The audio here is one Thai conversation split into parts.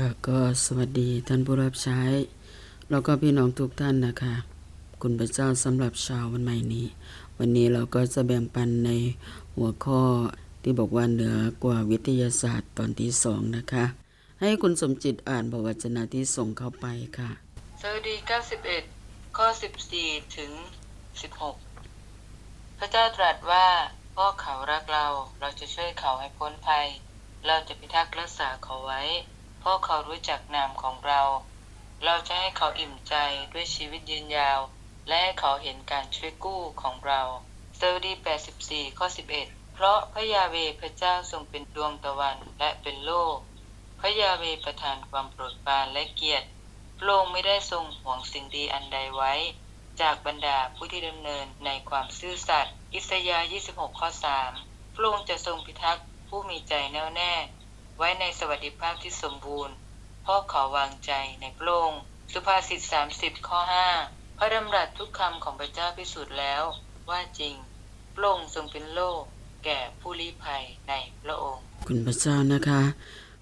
ค่ะก็สวัสดีท่านผู้รับใช้ แล้วก็พี่น้องทุกท่านนะคะ คุณพระเจ้าสำหรับชาววันใหม่นี้ วันนี้เราก็จะแบ่งปันในหัวข้อที่บอกว่าเหนือกว่าวิทยาศาสตร์ตอนที่สองนะคะ ให้คุณสมจิตอ่านพระวจนะที่ส่งเข้าไปค่ะสดุดี 91 ข้อ 14 ถึง 16 พระเจ้าตรัสว่าพราะเขารักเราเราจะช่วยเขาให้พ้นภัย เราจะพิทักษ์รักษาเขาไว้ พราะเขารู้จักนามของเรา เราจะให้เขาอิ่มใจด้วยชีวิตยืนยาว และให้เขาเห็นการช่วยกู้ของเราสดุดี 84 ข้อ 11 เพราะพระยาเวพระเจ้าทรงเป็นดวงตะวันและเป็นโลก พระยาเวประทานความโปรดปรานและเกียรติพระองค์ไม่ได้ทรงห่วงสิ่งดีอันใดไว้ จากบรรดาผู้ที่ดำเนินในความซื่อสัตย์อิสยาห์ 26 ข้อ 3 พระองค์จะทรงพิทักษ์ผู้มีใจแน่วแน่ ไว้ในสวัสดิภาพที่สมบูรณ์พราะเขาวางใจในพระองค์สุภาษิต30 ข้อ 5 พระดำรัสทุกคำของพระเจ้าพิสูจน์แล้ว ว่าจริงพระองค์ทรงเป็นโลก แก่ผู้ลี้ภัยในพระองค์ คุณพระเจ้านะคะ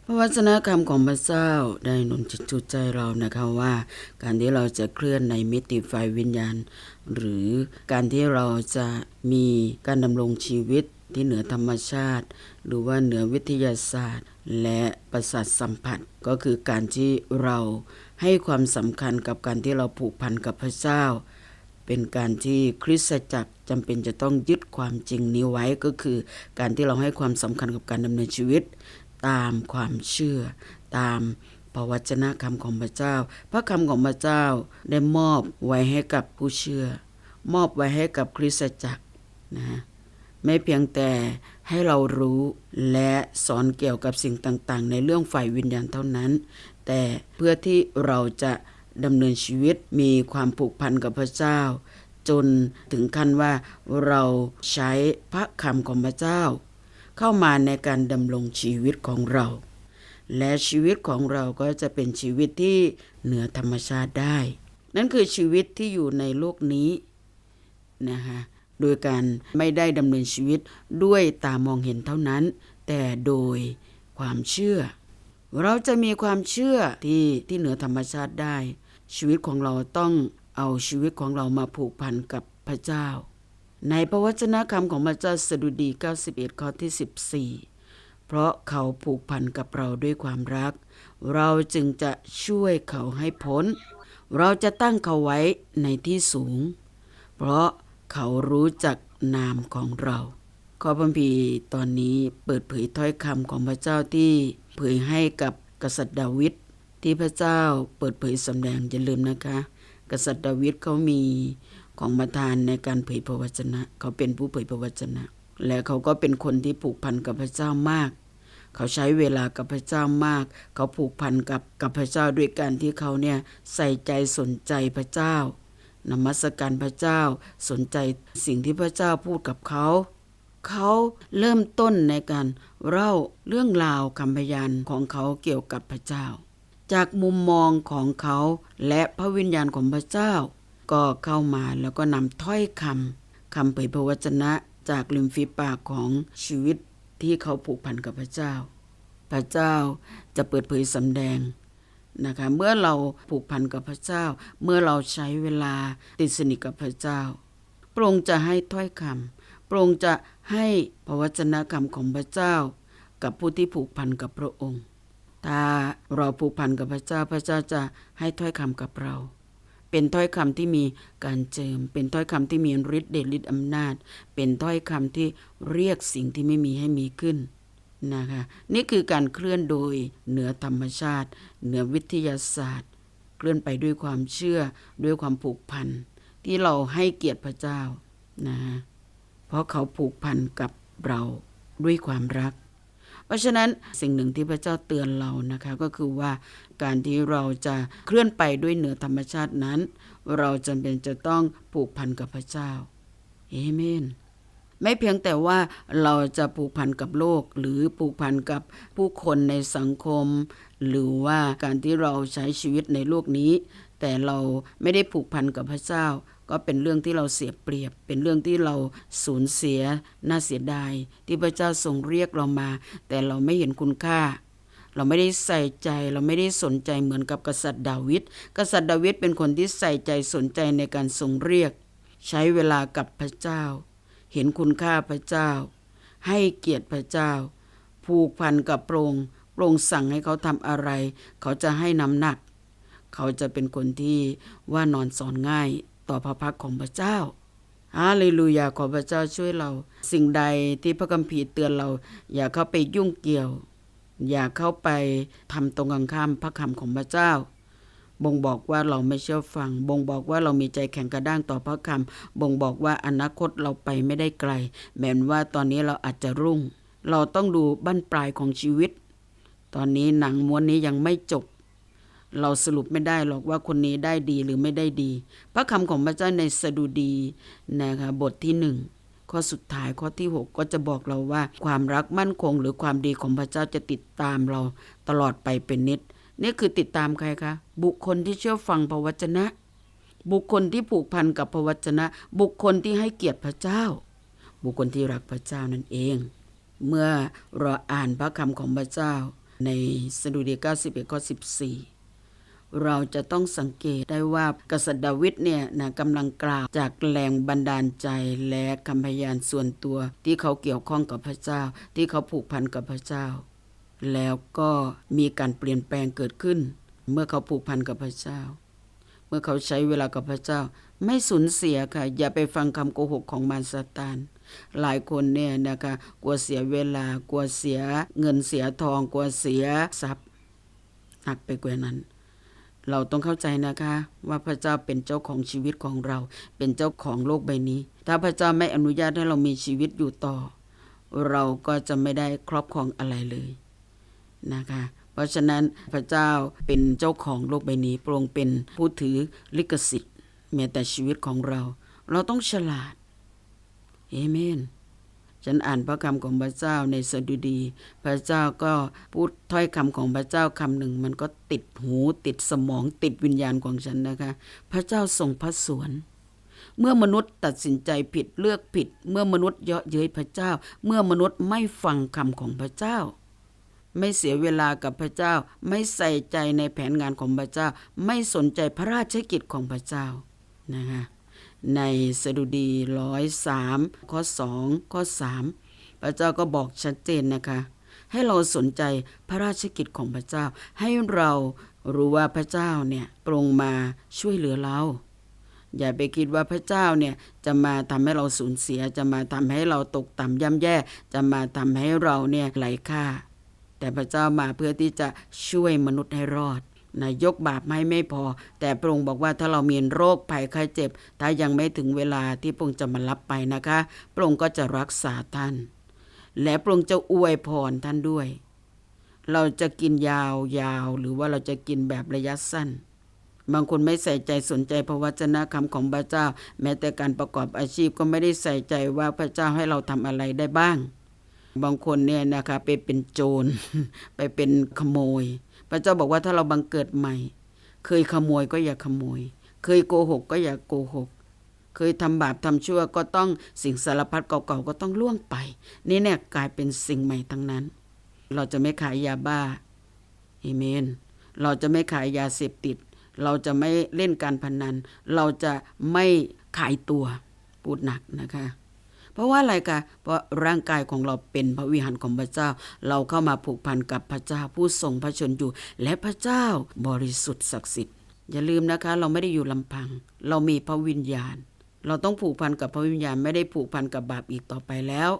พระวจนะคำของพระเจ้าได้หนุนจิตจุดใจเรานะคะว่า การที่เราจะเคลื่อนในมิติไฟวิญญาณ หรือการที่เราจะมีการดำรงชีวิต ที่เหนือธรรมชาติ หรือว่าเหนือวิทยาศาสตร์ และประสาทสัมผัสก็คือการที่เราให้ความสำคัญกับการที่เราผูกพันกับพระเจ้า เป็นการที่คริสตจักรจำเป็นจะต้องยึดความจริงนี้ไว้ก็คือ การที่เราให้ความสำคัญกับการดำเนินชีวิต ตามความเชื่อ ตามพระวจนะคำของพระเจ้า พระคำของพระเจ้าได้มอบไว้ให้กับผู้เชื่อ มอบไว้ให้กับคริสตจักรนะ ไม่เพียงแต่ให้เรารู้และสอนเกี่ยวกับสิ่งต่างๆ ในเรื่องฝ่ายวิญญาณเท่านั้น แต่เพื่อที่เราจะดำเนินชีวิตมีความผูกพันกับพระเจ้า จนถึงขั้นว่าเราใช้พระคำของพระเจ้า เข้ามาในการดำรงชีวิตของเรา และชีวิตของเราก็จะเป็นชีวิตที่เหนือธรรมชาติได้ นั่นคือชีวิตที่อยู่ในโลกนี้นะคะ โดยการไม่ได้ดำเนินชีวิตด้วยตามองเห็นเท่านั้น แต่โดยความเชื่อ เราจะมีความเชื่อที่ที่เหนือธรรมชาติได้ ชีวิตของเราต้องเอาชีวิตของเรามาผูกพันกับพระเจ้า ในพระวจนะคำของพระเจ้าสดุดี 91 ข้อที่ 14 เพราะเขาผูกพันกับเราด้วยความรัก เราจึงจะช่วยเขาให้พ้น เราจะตั้งเขาไว้ในที่สูง เพราะ เขารู้จักนามของเราข้อพระคัมภีตอนนี้เปิดเผยถ้อยคำของพระเจ้าที่เผยให้กับกษัตริย์ดาวิดที่พระเจ้าเปิดเผยสำแดงอย่าลืมนะคะ กษัตริย์ดาวิดเขามีของประทานในการเผยพระวจนะ เขาเป็นผู้เผยพระวจนะ และเขาก็เป็นคนที่ผูกพันกับพระเจ้ามาก เขาใช้เวลากับพระเจ้ามาก เขาผูกพันกับกับพระเจ้าด้วยการที่เขาเนี่ยใส่ใจสนใจพระเจ้า นมัสการพระเจ้าสนใจสิ่งที่พระเจ้าพูดกับเขา เขาเริ่มต้นในการเล่าเรื่องราวคำพยานของเขาเกี่ยวกับพระเจ้า จากมุมมองของเขาและพระวิญญาณของพระเจ้า ก็เข้ามาแล้วก็นำถ้อยคำคำเผยพระวจนะจากริมฝีปากของชีวิตที่เขาผูกพันกับพระเจ้า พระเจ้าจะเปิดเผยสำแดง นะคะเมื่อเราผูกพันกับพระเจ้า เมื่อเราใช้เวลาติดสนิทกับพระเจ้าพระองค์จะให้ถ้อยคำพระองค์จะให้พระวจนะคำของพระเจ้า กับผู้ที่ผูกพันกับพระองค์ ถ้าเราผูกพันกับพระเจ้าพระเจ้าจะให้ถ้อยคำกับเรา เป็นถ้อยคำที่มีการเจิม เป็นถ้อยคำที่มีฤทธิ์เดชฤทธิ์อำนาจ เป็นถ้อยคำที่เรียกสิ่งที่ไม่มีให้มีขึ้น นะคะนี่คือการเคลื่อนโดยเหนือธรรมชาติ เหนือวิทยาศาสตร์ เคลื่อนไปด้วยความเชื่อด้วยความผูกพันที่เราให้เกียรติพระเจ้านะฮะเพราะเขาผูกพันกับเราด้วยความรัก เพราะฉะนั้นสิ่งหนึ่งที่พระเจ้าเตือนเรานะคะก็คือว่าการที่เราจะเคลื่อนไปด้วยเหนือธรรมชาตินั้น เราจำเป็นจะต้องผูกพันกับพระเจ้าเอเมน ไม่เพียงแต่ว่าเราจะผูกพันกับโลก หรือผูกพันกับผู้คนในสังคม หรือว่าการที่เราใช้ชีวิตในโลกนี้ แต่เราไม่ได้ผูกพันกับพระเจ้า ก็เป็นเรื่องที่เราเสียเปรียบ เป็นเรื่องที่เราสูญเสียน่าเสียดาย ที่พระเจ้าทรงเรียกเรามา แต่เราไม่เห็นคุณค่าเราไม่ได้ใส่ใจเราไม่ได้สนใจเหมือนกับกษัตริย์ดาวิดกษัตริย์ดาวิดเป็นคนที่ใส่ใจสนใจในการทรงเรียก ใช้เวลากับพระเจ้า เห็นคุณค่าพระเจ้า ให้เกียรติพระเจ้า ผูกพันกับพระองค์พระองค์สั่งให้เขาทำอะไร เขาจะให้น้ำหนัก เขาจะเป็นคนที่ว่านอนสอนง่ายต่อพระพักของพระเจ้าฮาเลลูยาขอพระเจ้าช่วยเรา สิ่งใดที่พระคัมภีร์เตือนเรา อย่าเข้าไปยุ่งเกี่ยว อย่าเข้าไปทำตรงกันข้ามพระคำของพระเจ้า บ่งบอกว่าเราไม่เชื่อฟัง บ่งบอกว่าเรามีใจแข็งกระด้างต่อพระคำบ่งบอกว่าอนาคตเราไปไม่ได้ไกล แม้นว่าตอนนี้เราอาจจะรุ่ง เราต้องดูบั้นปลายของชีวิต ตอนนี้หนังม้วนนี้ยังไม่จบ เราสรุปไม่ได้หรอกว่าคนนี้ได้ดีหรือไม่ได้ดี พระคำของพระเจ้าในสดุดีนะคะบทที่หนึ่งข้อสุดท้ายข้อที่ 6 ก็จะบอกเราว่า ความรักมั่นคงหรือความดีของพระเจ้าจะติดตามเราตลอดไปเป็นนิด นี่คือติดตามใครคะ บุคคลที่เชื่อฟังพระวจนะ บุคคลที่ผูกพันกับพระวจนะ บุคคลที่ให้เกียรติพระเจ้า บุคคลที่รักพระเจ้านั่นเอง เมื่อเราอ่านพระคำของพระเจ้าในสดุดี91ข้อ14 เราจะต้องสังเกตได้ว่ากษัตริย์ดาวิดเนี่ยนะกำลังกล่าวจากแรงบันดาลใจและคำพยานส่วนตัวที่เขาเกี่ยวข้องกับพระเจ้า ที่เขาผูกพันกับพระเจ้า แล้วก็มีการเปลี่ยนแปลงเกิดขึ้น เมื่อเขาผูกพันกับพระเจ้า เมื่อเขาใช้เวลากับพระเจ้า ไม่สูญเสียค่ะ อย่าไปฟังคำโกหกของมารซาตานหลายคนเนี่ยนะคะกลัวเสียเวลากลัวเสียเงินเสียทองกลัวเสียทรัพย์หนักไปกว่านั้น เราต้องเข้าใจนะคะ ว่าพระเจ้าเป็นเจ้าของชีวิตของเรา เป็นเจ้าของโลกใบนี้ ถ้าพระเจ้าไม่อนุญาตให้เรามีชีวิตอยู่ต่อ เราก็จะไม่ได้ครอบครองอะไรเลย นะคะ เพราะฉะนั้นพระเจ้าเป็นเจ้าของโลกใบนี้พระองค์เป็นผู้ถือลิขสิทธิ์แม้แต่ชีวิตของเรา เราต้องฉลาดเอเมนฉันอ่านพระคำของพระเจ้าในสดุดี พระเจ้าก็พูดถ้อยคำของพระเจ้าคำหนึ่ง มันก็ติดหูติดสมองติดวิญญาณของฉันนะคะ พระเจ้าทรงพระสวน เมื่อมนุษย์ตัดสินใจผิดเลือกผิด เมื่อมนุษย์เยาะเย้ยพระเจ้า เมื่อมนุษย์ไม่ฟังคำของพระเจ้า ไม่เสียเวลากับพระเจ้า ไม่ใส่ใจในแผนงานของพระเจ้า ไม่สนใจพระราชกิจของพระเจ้านะคะในสดุดีร้อยสามข้อสองข้อสามพระเจ้าก็บอกชัดเจนนะคะ ให้เราสนใจพระราชกิจของพระเจ้า ให้เรารู้ว่าพระเจ้าเนี่ยปรงมาช่วยเหลือเราอย่าไปคิดว่าพระเจ้าเนี่ยจะมาทำให้เราสูญเสีย จะมาทำให้เราตกต่ำย่ำแย่ จะมาทำให้เราเนี่ยไร้ค่า แต่พระเจ้ามาเพื่อที่จะช่วยมนุษย์ให้รอดนะยกบาปให้ไม่พอ แต่พระองค์บอกว่าถ้าเรามีโรคภัยไข้เจ็บ ถ้ายังไม่ถึงเวลาที่พระองค์จะมารับไปนะคะพระองค์ก็จะรักษาท่าน และพระองค์จะอวยพรท่านด้วย เราจะกินยาวยาวหรือว่าเราจะกินแบบระยะสั้น บางคนไม่ใส่ใจสนใจพระวจนะคำของพระเจ้า แม้แต่การประกอบอาชีพก็ไม่ได้ใส่ใจว่าพระเจ้าให้เราทำอะไรได้บ้าง บางคนเนี่ยนะคะไปเป็นโจร ไปเป็นขโมย พระเจ้าบอกว่าถ้าเราบังเกิดใหม่ เคยขโมยก็อย่าขโมย เคยโกหกก็อย่าโกหก เคยทำบาปทำชั่วก็ต้องสิ่งสารพัดเก่าๆก็ต้องล่วงไป นี่เนี่ยกลายเป็นสิ่งใหม่ทั้งนั้น เราจะไม่ขายยาบ้าเอเมน เราจะไม่ขายยาเสพติด เราจะไม่เล่นการพนัน เราจะไม่ขายตัว พูดหนักนะคะ เพราะว่าอะไรคะเพราะร่างกายของเราเป็นพระวิหารของพระเจ้า เราเข้ามาผูกพันกับพระเจ้าผู้ทรงพระชนอยู่ และพระเจ้าบริสุทธิ์ศักดิ์สิทธิ์อย่าลืมนะคะ เราไม่ได้อยู่ลำพัง เรามีพระวิญญาณ เราต้องผูกพันกับพระวิญญาณไม่ได้ผูกพันกับบาปอีกต่อไปแล้ว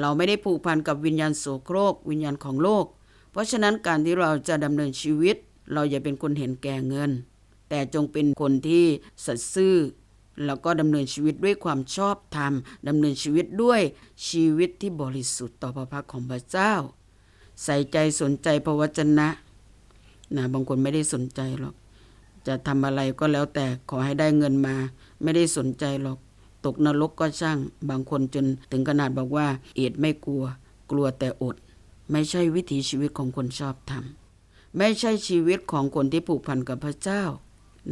เราไม่ได้ผูกพันกับวิญญาณโสโครก วิญญาณของโลก เพราะฉะนั้นการที่เราจะดำเนินชีวิต เราอย่าเป็นคนเห็นแก่เงิน แต่จงเป็นคนที่สัตย์ซื่อ แล้วก็ดำเนินชีวิตด้วยความชอบธรรมดำเนินชีวิตด้วยชีวิตที่บริสุทธิ์ต่อพระพักของพระเจ้า ใส่ใจสนใจพระวจนะนะบางคนไม่ได้สนใจหรอก จะทำอะไรก็แล้วแต่ขอให้ได้เงินมา ไม่ได้สนใจหรอก ตกนรกก็ช่าง บางคนจนถึงขนาดบอกว่า เอดไม่กลัว กลัวแต่อด ไม่ใช่วิถีชีวิตของคนชอบธรรมไม่ใช่ชีวิตของคนที่ผูกพันกับพระเจ้า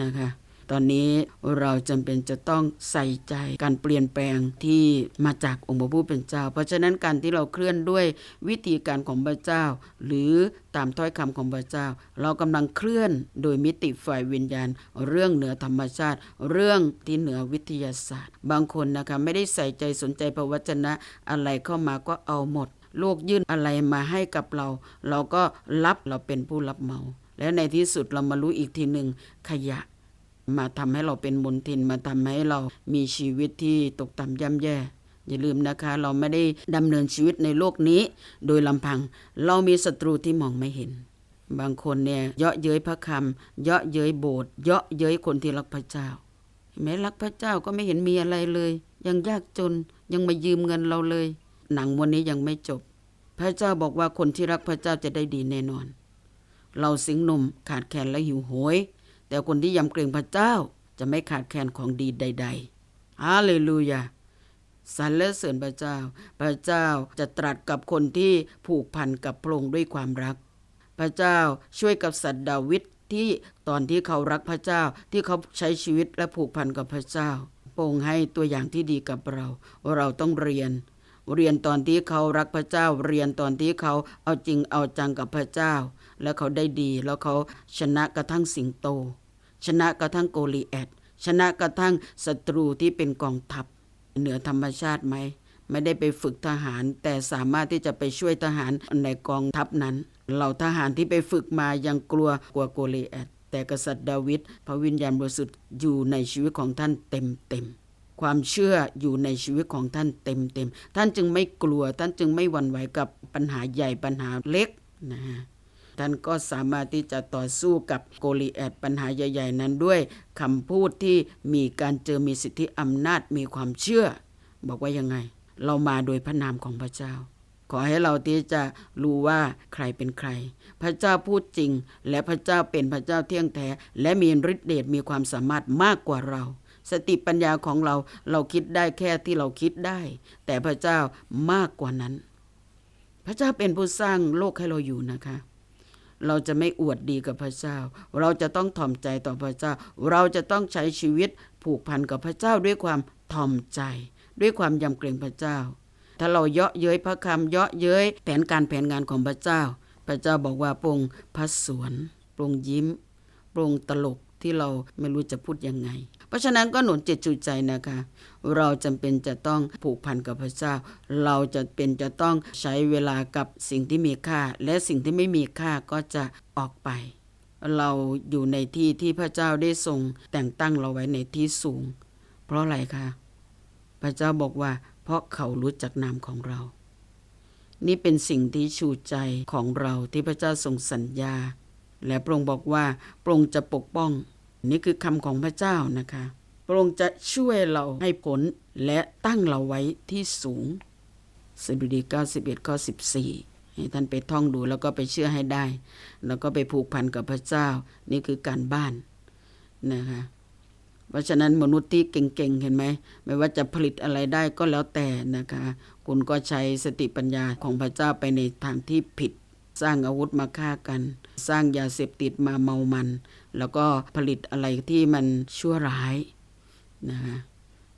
นะคะ ตอนนี้เราจำเป็นจะต้องใส่ใจการเปลี่ยนแปลงที่มาจากองค์พระผู้เป็นเจ้า เพราะฉะนั้นการที่เราเคลื่อนด้วยวิธีการของพระเจ้า หรือตามถ้อยคำของพระเจ้า เรากำลังเคลื่อนโดยมิติฝ่ายวิญญาณ เรื่องเหนือธรรมชาติ เรื่องที่เหนือวิทยาศาสตร์ บางคนนะคะไม่ได้ใส่ใจสนใจพระวจนะอะไรเข้ามาก็เอาหมด โลกยื่นอะไรมาให้กับเรา เราก็รับเราเป็นผู้รับเมา แล้วในที่สุดเรามารู้อีกทีหนึ่งขยะ มาทำให้เราเป็นมนทินมาทำให้เรามีชีวิตที่ตกต่ำย่ำแย่ อย่าลืมนะคะ เราไม่ได้ดำเนินชีวิตในโลกนี้ โดยลำพัง เรามีศัตรูที่มองไม่เห็น บางคนเนี่ยเยาะเย้ยพระคำเยาะเย้ยโบสถ์เยาะเย้ยคนที่รักพระเจ้าเห็นไหมรักพระเจ้าก็ไม่เห็นมีอะไรเลย ยังยากจนยังมายืมเงินเราเลย หนังวันนี้ยังไม่จบ พระเจ้าบอกว่าคนที่รักพระเจ้าจะได้ดีแน่นอน เราสิงหนุ่มขาดแคลนและหิวโหย แต่คนที่ยำเกรงพระเจ้าจะไม่ขาดแคลนของดีใดๆฮาเลลูยาสรรเสริญพระเจ้า พระเจ้าจะตรัสกับคนที่ผูกพันกับพระองค์ด้วยความรัก พระเจ้าช่วยกับสัตว์ดาวิดที่ตอนที่เขารักพระเจ้าที่เขาใช้ชีวิตและผูกพันกับพระเจ้าพรงให้ตัวอย่างที่ดีกับเรา เราต้องเรียน เรียนตอนที่เขารักพระเจ้า เรียนตอนที่เขาเอาจริงเอาจังกับพระเจ้า แล้วเขาได้ดีแล้วเขาชนะกระทั่งสิงโต ชนะกระทั่งโกลิแอดชนะกระทั่งศัตรูที่เป็นกองทัพเหนือธรรมชาติไหม ไม่ได้ไปฝึกทหาร แต่สามารถที่จะไปช่วยทหารในกองทัพนั้น เหล่าทหารที่ไปฝึกมายังกลัวกลัวโกลิแอดแต่กษัตริย์ดาวิดพระวิญญาณบริสุทธิ์อยู่ในชีวิตของท่านเต็มเต็มความเชื่ออยู่ในชีวิตของท่านเต็มเต็มท่านจึงไม่กลัวท่านจึงไม่หวั่นไหวกับปัญหาใหญ่ปัญหาเล็กนะฮะ ท่านก็สามารถที่จะต่อสู้กับโกลิแอดปัญหาใหญ่ ๆ นั้นด้วยคำพูดที่มีการเจอมีสิทธิอำนาจมีความเชื่อ บอกว่ายังไง เรามาโดยพระนามของพระเจ้า ขอให้เราที่จะรู้ว่าใครเป็นใคร พระเจ้าพูดจริง และพระเจ้าเป็นพระเจ้าเที่ยงแท้ และมีฤทธิเดชมีความสามารถมากกว่าเราสติปัญญาของเราเราคิดได้แค่ที่เราคิดได้ แต่พระเจ้ามากกว่านั้น พระเจ้าเป็นผู้สร้างโลกให้เราอยู่นะคะ เราจะไม่อวดดีกับพระเจ้า เราจะต้องถ่อมใจต่อพระเจ้า เราจะต้องใช้ชีวิตผูกพันกับพระเจ้าด้วยความถ่อมใจ ด้วยความยำเกรงพระเจ้า ถ้าเราเยาะเย้ยพระคำเยาะเย้ยแผนการแผนงานของพระเจ้า พระเจ้าบอกว่าปรงพระสวนปรงยิ้มปรงตลกที่เราไม่รู้จะพูดยังไง เพราะฉะนั้นก็หนุนจิตจูใจนะคะ เราจำเป็นจะต้องผูกพันกับพระเจ้า เราจะเป็นจะต้องใช้เวลากับสิ่งที่มีค่า และสิ่งที่ไม่มีค่าก็จะออกไป เราอยู่ในที่ที่พระเจ้าได้ทรงแต่งตั้งเราไว้ในที่สูง เพราะอะไรคะพระเจ้าบอกว่า เพราะเขารู้จักนามของเรา นี่เป็นสิ่งที่ชูใจของเราที่พระเจ้าทรงสัญญา และพระองค์บอกว่าพระองค์จะปกป้อง นี่คือคำของพระเจ้านะคะ พระองค์จะช่วยเราให้ผลและตั้งเราไว้ที่สูงสดุดี 91ข้อ14 ให้ท่านไปท่องดูแล้วก็ไปเชื่อให้ได้ แล้วก็ไปผูกพันกับพระเจ้า นี่คือการบ้านนะคะเพราะฉะนั้นมนุษย์ที่เก่งๆ เห็นไหม ไม่ว่าจะผลิตอะไรได้ก็แล้วแต่นะคะ คุณก็ใช้สติปัญญาของพระเจ้าไปในทางที่ผิด สร้างอาวุธมาฆ่ากัน สร้างยาเสพติดมาเมามัน แล้วก็ผลิตอะไรที่มันชั่วร้ายนะคะ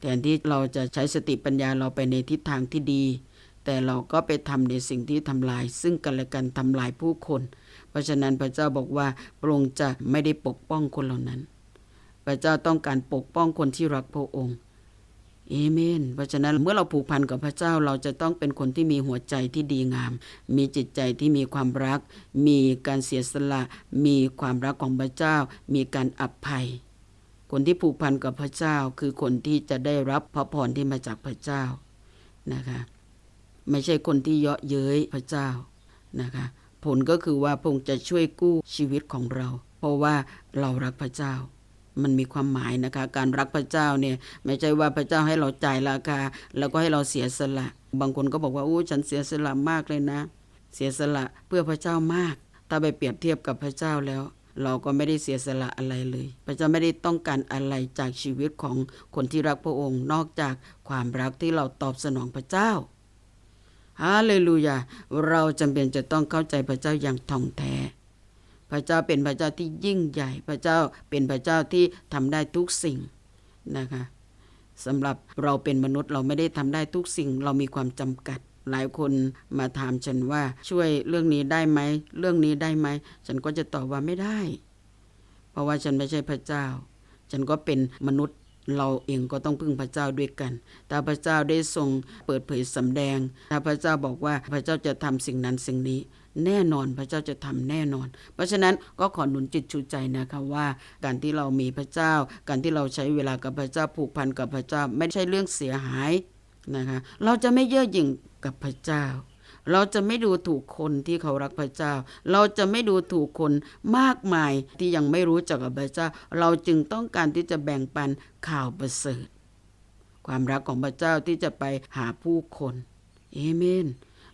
แทนที่เราจะใช้สติปัญญาเราไปในทิศทางที่ดี แต่เราก็ไปทำในสิ่งที่ทำลาย ซึ่งกันและกันทำลายผู้คน เพราะฉะนั้นพระเจ้าบอกว่าพระองค์จะไม่ได้ปกป้องคนเหล่านั้น พระเจ้าต้องการปกป้องคนที่รักพระองค์ เอเมน เพราะฉะนั้นเมื่อเราผูกพันกับพระเจ้าเราจะต้องเป็นคนที่มีหัวใจที่ดีงาม มีจิตใจที่มีความรัก มีการเสียสละ มีความรักของพระเจ้า มีการอภัย คนที่ผูกพันกับพระเจ้าคือคนที่จะได้รับพระพรที่มาจากพระเจ้านะคะไม่ใช่คนที่เยาะเย้ยพระเจ้านะคะผลก็คือว่าพระองค์จะช่วยกู้ชีวิตของเรา เพราะว่าเรารักพระเจ้า มันมีความหมายนะคะ การรักพระเจ้าเนี่ยไม่ใช่ว่าพระเจ้าให้เราจ่ายราคาแล้วก็ให้เราเสียสละ บางคนก็บอกว่าอู้ฉันเสียสละมากเลยนะ เสียสละเพื่อพระเจ้ามาก ถ้าไปเปรียบเทียบกับพระเจ้าแล้ว เราก็ไม่ได้เสียสละอะไรเลย พระเจ้าไม่ได้ต้องการอะไรจากชีวิตของคนที่รักพระองค์ นอกจากความรักที่เราตอบสนองพระเจ้าฮาเลลูยาเราจำเป็นจะต้องเข้าใจพระเจ้าอย่างท่องแท้ พระเจ้าเป็นพระเจ้าที่ยิ่งใหญ่ พระเจ้าเป็นพระเจ้าที่ทำได้ทุกสิ่งนะคะสำหรับเราเป็นมนุษย์เราไม่ได้ทำได้ทุกสิ่ง เรามีความจำกัด หลายคนมาถามฉันว่าช่วยเรื่องนี้ได้ไหมเรื่องนี้ได้ไหม ฉันก็จะตอบว่าไม่ได้ เพราะว่าฉันไม่ใช่พระเจ้า ฉันก็เป็นมนุษย์เราเองก็ต้องพึ่งพระเจ้าด้วยกันถ้าพระเจ้าได้ทรงเปิดเผยสำแดงถ้าพระเจ้าบอกว่าพระเจ้าจะทำสิ่งนั้นสิ่งนี้ แน่นอนพระเจ้าจะทำแน่นอน เพราะฉะนั้นก็ขอหนุนจิตชูใจนะคะว่า การที่เรามีพระเจ้า การที่เราใช้เวลากับพระเจ้าผูกพันกับพระเจ้า ไม่ใช่เรื่องเสียหายนะคะเราจะไม่เย่อหยิ่งกับพระเจ้า เราจะไม่ดูถูกคนที่เขารักพระเจ้า เราจะไม่ดูถูกคนมากมายที่ยังไม่รู้จักกับพระเจ้า เราจึงต้องการที่จะแบ่งปันข่าวประเสริฐความรักของพระเจ้าที่จะไปหาผู้คนเอเมน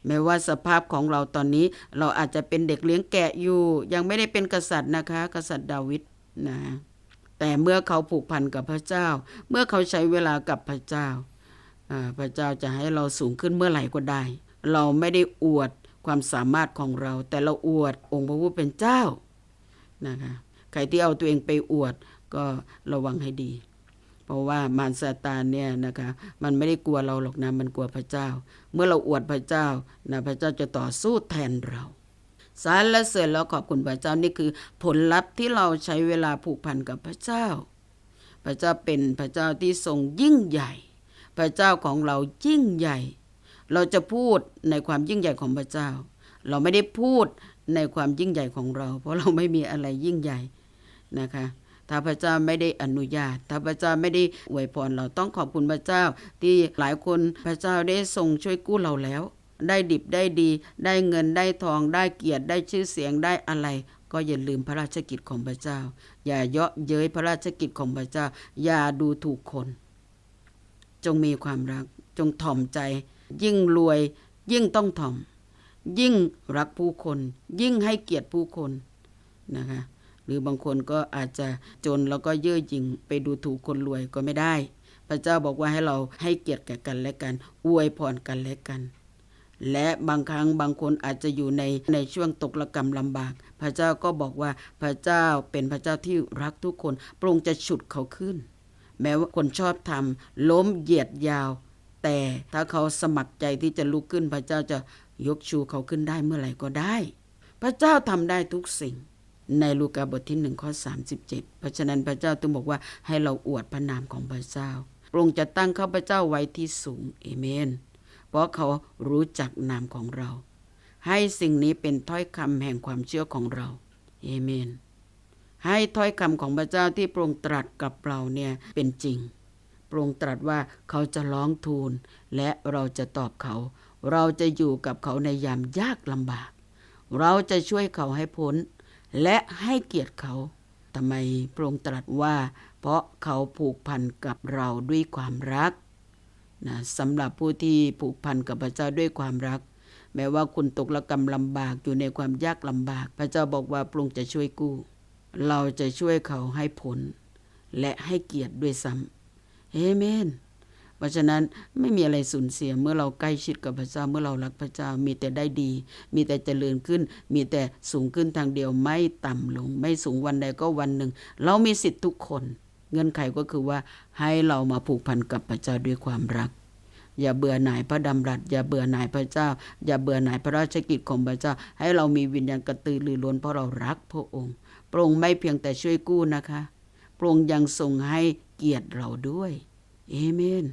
แม้ว่าสภาพของเราตอนนี้เราอาจจะเป็นเด็กเลี้ยงแกะอยู่ ยังไม่ได้เป็นกษัตริย์นะคะ กษัตริย์ดาวิดนะแต่เมื่อเขาผูกพันกับพระเจ้า เมื่อเขาใช้เวลากับพระเจ้าอ่าพระเจ้าจะให้เราสูงขึ้นเมื่อไหร่ก็ได้ เราไม่ได้อวดความสามารถของเรา แต่เราอวดองค์พระผู้เป็นเจ้านะคะใครที่เอาตัวเองไปอวดก็ระวังให้ดี เพราะว่ามารซาตานเนี่ยนะคะมันไม่ได้กลัวเราหรอกนะมันกลัวพระเจ้า เมื่อเราอวดพระเจ้านะพระเจ้าจะต่อสู้แทนเราสารและเสริญแล้วขอบคุณพระเจ้านี่คือผลลัพธ์ที่เราใช้เวลาผูกพันกับพระเจ้า พระเจ้าเป็นพระเจ้าที่ทรงยิ่งใหญ่ พระเจ้าของเรายิ่งใหญ่ เราจะพูดในความยิ่งใหญ่ของพระเจ้า เราไม่ได้พูดในความยิ่งใหญ่ของเรา เพราะเราไม่มีอะไรยิ่งใหญ่นะคะ ถ้าพระเจ้าไม่ได้อนุญาต ถ้าพระเจ้าไม่ได้อวยพรเราต้องขอบคุณพระเจ้า ที่หลายคนพระเจ้าได้ทรงช่วยกู้เราแล้ว ได้ดิบได้ดี ได้เงินได้ทองได้เกียรติได้ชื่อเสียงได้อะไร ก็อย่าลืมพระราชกิจของพระเจ้า อย่าเยาะเย้ยพระราชกิจของพระเจ้า อย่าดูถูกคน จงมีความรักจงถ่อมใจ ยิ่งรวย ยิ่งต้องถ่อม ยิ่งรักผู้คน ยิ่งให้เกียรติผู้คนนะคะ หรือบางคนก็อาจจะจนแล้วก็เย่อหยิ่งไปดูถูกคนรวยก็ไม่ได้ พระเจ้าบอกว่าให้เราให้เกียรติแก่กันและกัน อวยพรกันและกัน และบางครั้งบางคนอาจจะอยู่ในในช่วงตกระกรรมลำบาก พระเจ้าก็บอกว่าพระเจ้าเป็นพระเจ้าที่รักทุกคนพระองค์จะฉุดเขาขึ้น แม้ว่าคนชอบทำล้มเหยียดยาว แต่ถ้าเขาสมัครใจที่จะลุกขึ้น พระเจ้าจะยกชูเขาขึ้นได้เมื่อไหร่ก็ได้ พระเจ้าทำได้ทุกสิ่ง ในลูกาบทที่หนึ่งข้อ 37 เพราะฉะนั้นพระเจ้าจึงบอกว่าให้เราอวดพระนามของพระเจ้าพระองค์จะตั้งข้าพเจ้าไว้ที่สูงเอเมน เพราะเขารู้จักนามของเรา ให้สิ่งนี้เป็นถ้อยคำแห่งความเชื่อของเราเอเมน ให้ถ้อยคำของพระเจ้าที่พระองค์ตรัสกับเราเนี่ยเป็นจริงพระองค์ตรัสว่าเขาจะร้องทูล และเราจะตอบเขา เราจะอยู่กับเขาในยามยากลำบาก เราจะช่วยเขาให้พ้น และให้เกียรติเขาทำไมพระองค์ตรัสว่า เพราะเขาผูกพันกับเราด้วยความรักนะสำหรับผู้ที่ผูกพันกับพระเจ้าด้วยความรัก แม้ว่าคุณตกระกรรมลำบากอยู่ในความยากลำบาก พระเจ้าบอกว่าพระองค์จะช่วยกู้ เราจะช่วยเขาให้ผล และให้เกียรติด้วยซ้ำเอเมน เพราะฉะนั้นไม่มีอะไรสูญเสียเมื่อเราใกล้ชิดกับพระเจ้าเมื่อเรารักพระเจ้ามีแต่ได้ดี มีแต่เจริญขึ้น มีแต่สูงขึ้นทางเดียวไม่ต่ำลง ไม่สูงวันใดก็วันหนึ่ง เรามีสิทธิ์ทุกคน เงื่อนไขก็คือว่าให้เรามาผูกพันกับพระเจ้าด้วยความรักอย่าเบื่อหน่ายพระดำรัส อย่าเบื่อหน่ายพระเจ้า อย่าเบื่อหน่ายพระราชกิจของพระเจ้า ให้เรามีวิญญาณกระตือรือร้นเพราะเรารักพระองค์พระองค์ไม่เพียงแต่ช่วยกู้นะคะพระองค์ยังทรงให้เกียรติเราด้วยเอเมน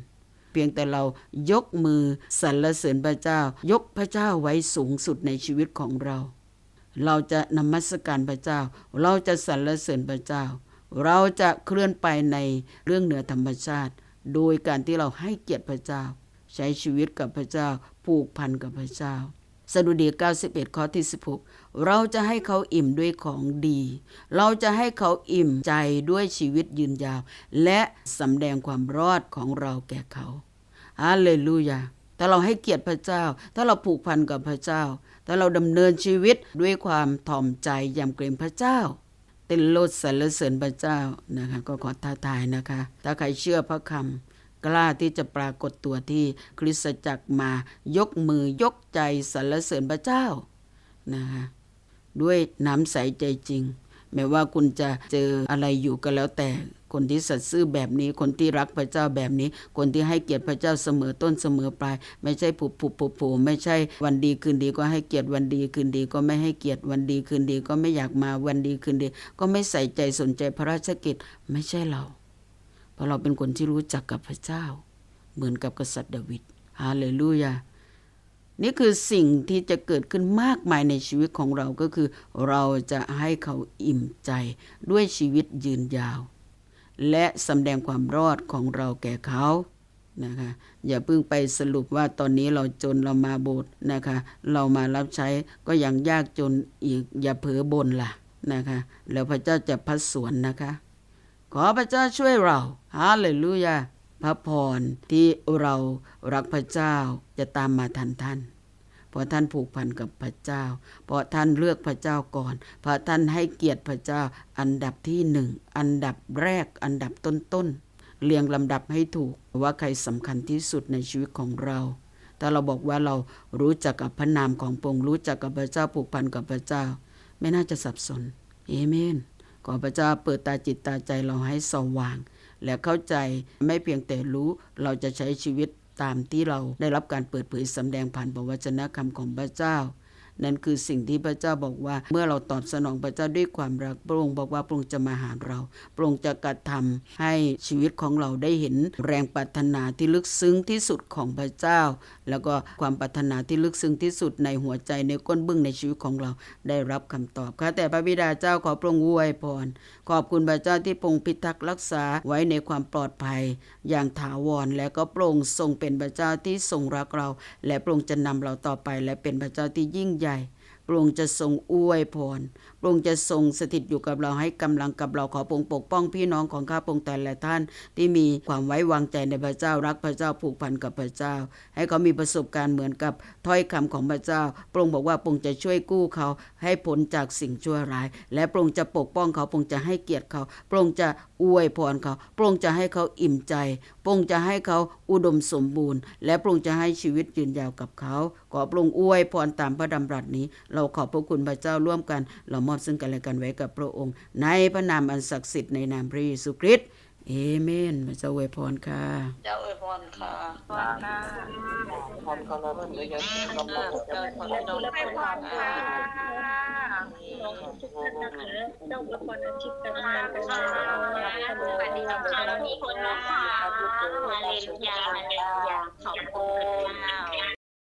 พียงแต่เรายกมือสรรเสริญพระเจ้า ยกพระเจ้าไว้สูงสุดในชีวิตของเรา เราจะนมัสการพระเจ้า เราจะสรรเสริญพระเจ้า เราจะเคลื่อนไปในเรื่องเหนือธรรมชาติ โดยการที่เราให้เกียรติพระเจ้า ใช้ชีวิตกับพระเจ้าผูกพันกับพระเจ้า สดุดี 91 ข้อที่ 16 เราจะให้เขาอิ่มด้วยของดี เราจะให้เขาอิ่มใจด้วยชีวิตยืนยาว และสำแดงความรอดของเราแก่เขาฮาเลลูยาถ้าเราให้เกียรติพระเจ้า ถ้าเราผูกพันกับพระเจ้า ถ้าเราดำเนินชีวิตด้วยความถ่อมใจยำเกรงพระเจ้า เต้นโลดสรรเสริญพระเจ้านะคะก็ขอท้าทายนะคะ ถ้าใครเชื่อพระคำ กล้าที่จะปรากฏตัวที่คริสตจักรมายกมือยกใจสรรเสริญพระเจ้านะคะด้วยน้ำใสใจจริง แม้ว่าคุณจะเจออะไรอยู่ก็แล้วแต่คนที่สัตย์ซื่อแบบนี้คนที่รักพระเจ้าแบบนี้ คนที่ให้เกียรติพระเจ้าเสมอต้นเสมอปลาย ไม่ใช่ผุบผุบผุบผุไม่ใช่วันดีคืนดีก็ให้เกียรติวันดีคืนดีก็ไม่ให้เกียรติวันดีคืนดีก็ไม่อยากมาวันดีคืนดี ก็ไม่ใส่ใจสนใจพระราชกิจไม่ใช่เรา เพราะเราเป็นคนที่รู้จักกับพระเจ้า เหมือนกับกษัตริย์ดาวิดฮาเลลูยานี่คือสิ่งที่จะเกิดขึ้นมากมายในชีวิตของเราก็คือ เราจะให้เขาอิ่มใจด้วยชีวิตยืนยาว และสำแดงความรอดของเราแก่เขานะคะอย่าเพิ่งไปสรุปว่าตอนนี้เราจนเรามาโบสถ์นะคะ เรามารับใช้ก็ยังยากจนอีกอย่าเผลอบ่นล่ะนะคะ แล้วพระเจ้าจะพัดสวนนะคะ ขอพระเจ้าช่วยเราฮาเลลูยาพระพรที่เรารักพระเจ้าจะตามมาทันท่านเพราะท่านผูกพันกับพระเจ้า เพราะท่านเลือกพระเจ้าก่อน เพราะท่านให้เกียรติพระเจ้าอันดับที่หนึ่งอันดับแรกอันดับต้นๆเรียงลำดับให้ถูกว่าใครสำคัญที่สุดในชีวิตของเราถ้าเราบอกว่าเรารู้จักกับพระนามของพระองค์รู้จักกับพระเจ้าผูกพันกับพระเจ้า ไม่น่าจะสับสนเอเมน ขอพระเจ้าเปิดตาจิตตาใจเราให้สว่าง และเข้าใจไม่เพียงแต่รู้เราจะใช้ชีวิตตามที่เราได้รับการเปิดเผยสำแดงผ่านพระวจนะคำของพระเจ้า นั่นคือสิ่งที่พระเจ้าบอกว่า เมื่อเราตอบสนองพระเจ้าด้วยความรักพระองค์บอกว่าพระองค์จะมาหาเราพระองค์จะกระทำให้ชีวิตของเราได้เห็นแรงปรารถนาที่ลึกซึ้งที่สุดของพระเจ้า แล้วก็ความปรารถนาที่ลึกซึ้งที่สุดในหัวใจในก้นบึ้งในชีวิตของเราได้รับคำตอบค่ะแต่พระบิดาเจ้าขอพระองค์อวยพรขอบคุณพระเจ้าที่พรงพิทักษ์รักษาไว้ในความปลอดภัย อย่างถาวรและก็พระองค์ทรงเป็นพระเจ้าที่ทรงรักเรา และพระองค์จะนำเราต่อไป และเป็นพระเจ้าที่ยิ่งใหญ่ใหญ่พระองค์จะทรงอวยพร ระองค์จะทรงสถิตอยู่กับเราให้กำลังกับเราขอพระองค์ปกป้องพี่น้องของข้าพระองค์แต่ละท่าน ที่มีความไว้วางใจในพระเจ้ารักพระเจ้าผูกพันกับพระเจ้า ให้เขามีประสบการณ์เหมือนกับถ้อยคำของพระเจ้าพระองค์บอกว่าพระองค์จะช่วยกู้เขาให้พ้นจากสิ่งชั่วร้าย และพระองค์จะปกป้องเขาพระองค์จะให้เกียรติเขาพระองค์จะอวยพรเขาพระองค์จะให้เขาอิ่มใจพระองค์จะให้เขาอุดมสมบูรณ์ และพระองค์จะให้ชีวิตยืนยาวกับเขา ขอพระองค์อวยพรตามพระดำรัสนี้ เราขอบพระคุณพระเจ้าร่วมกันเรามอบซึ่งกันและกันไว้กับพระองค์ ในพระนามอันศักดิ์สิทธิ์ในนามพระเยซูคริสต์เอเมนพระเจ้าอวยพรค่ะเจ้าอวยพรค่ะทำเขาเราเริ่มเลยยังเจ้าขอให้เราได้ผลค่ะน้องทุกท่านนะคะเจ้าละครอาทิตย์การงานเป็นมาสวัสดีค่ะมีคนนะคะฮาเลลูยาฮาเลลูยาขอบคุณค่ะ